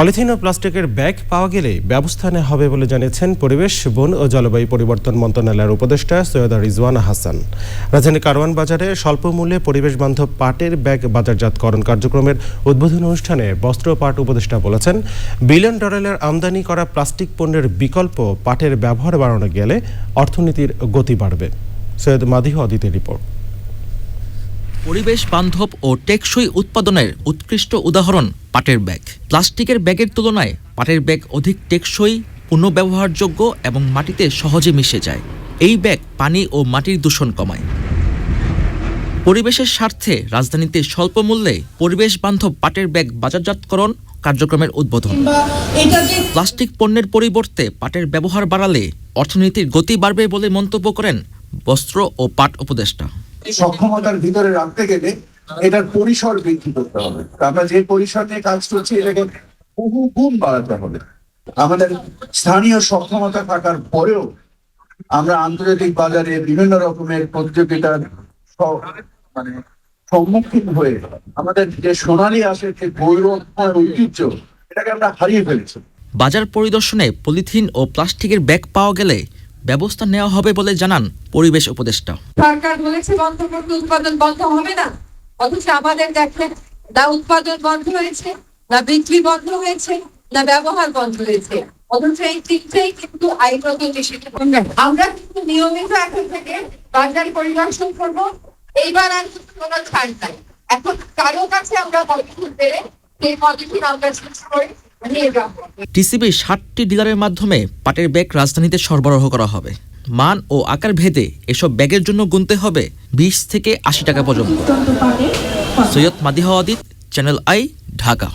Polythene ও প্লাস্টিকের bag পাওয়া গেলে ব্যবস্থা নেওয়া হবে বলে জানিয়েছেন পরিবেশ, বন ও জলবায়ু পরিবর্তন মন্ত্রণালয়ের উপদেষ্টা সৈয়দা রিজওয়ানা হাসান। রাজধানী কারওয়ান বাজারে স্বল্প মূল্যে পরিবেশ বান্ধব পাটের ব্যাগ বাজারজাতকরণ কার্যক্রমের উদ্বোধন অনুষ্ঠানে বস্ত্র পাট উপদেষ্টা বলেছেন, বিলিয়ন ডলারের আমদানি করা প্লাস্টিক পণ্যের বিকল্প পাটের ব্যবহার বাড়ানো গেলে অর্থনীতির গতি বাড়বে। সৈয়দ মাদিহ অদিতের রিপোর্ট। পরিবেশ বান্ধব ও টেকসই উৎপাদনের উৎকৃষ্ট উদাহরণ পাটের ব্যাগ। প্লাস্টিকের ব্যাগের তুলনায় পাটের ব্যাগ অধিক টেকসই পুনঃব্যবহারযোগ্য এবং মাটিতে সহজে মিশে যায়। এই ব্যাগ পানি ও মাটির দূষণ কমায়। পরিবেশের স্বার্থে রাজধানীতে স্বল্প মূল্যে পরিবেশ বান্ধব পাটের ব্যাগ বাজারজাতকরণ কার্যক্রমের উদ্বোধন। প্লাস্টিক পণ্যের পরিবর্তে পাটের ব্যবহার বাড়ালে অর্থনীতির গতি বাড়বে বলে মন্তব্য করেন বস্ত্র ও পাট উপদেষ্টা। সক্ষমতার ভিতরে রাখতে গেলে এটার পরিসর বৃদ্ধি করতে হবে। আমরা যে পরিসর নিয়ে কাজ করছি এটাকে বহু গুণ বাড়াতে হবে। আমাদের স্থানীয় সক্ষমতা থাকার পরেও আমরা আন্তর্জাতিক বাজারে বিভিন্ন রকমের প্রতিযোগিতার মানে সম্মুখীন হয়ে আমাদের যে সোনালী আসে যে গৌরবময় ঐতিহ্য এটাকে আমরা হারিয়ে ফেলেছি। বাজার পরিদর্শনে পলিথিন ও প্লাস্টিকের ব্যাগ পাওয়া গেলে ব্যবস্থা নেওয়া হবে বলে জানান পরিবেশ উপদেষ্টা। সরকার বলেছে বন্ধ করতে উৎপাদন বন্ধ হবে না। অথচ আমাদের দেখেন না উৎপাদন বন্ধ হয়েছে, না বিক্রি বন্ধ হয়েছে, না ব্যবহার বন্ধ হয়েছে। অথচ এই তিনটেই কিন্তু আইনত নিষিদ্ধ। আমরা কিন্তু নিয়মিত এখন থেকে বাজার পরিদর্শন করব। এইবার আর ছাড় নাই। এখন কারও কাছে আমরা পলিথিন পেরে সেই পলিথিন আমরা টিসিবি ষাটটি ডিলারের মাধ্যমে পাটের ব্যাগ রাজধানীতে সরবরাহ করা হবে। মান ও আকার ভেদে এসব ব্যাগের জন্য গুনতে হবে বিশ থেকে আশি টাকা পর্যন্ত। Syed Madiha Adit channel I Dhaka.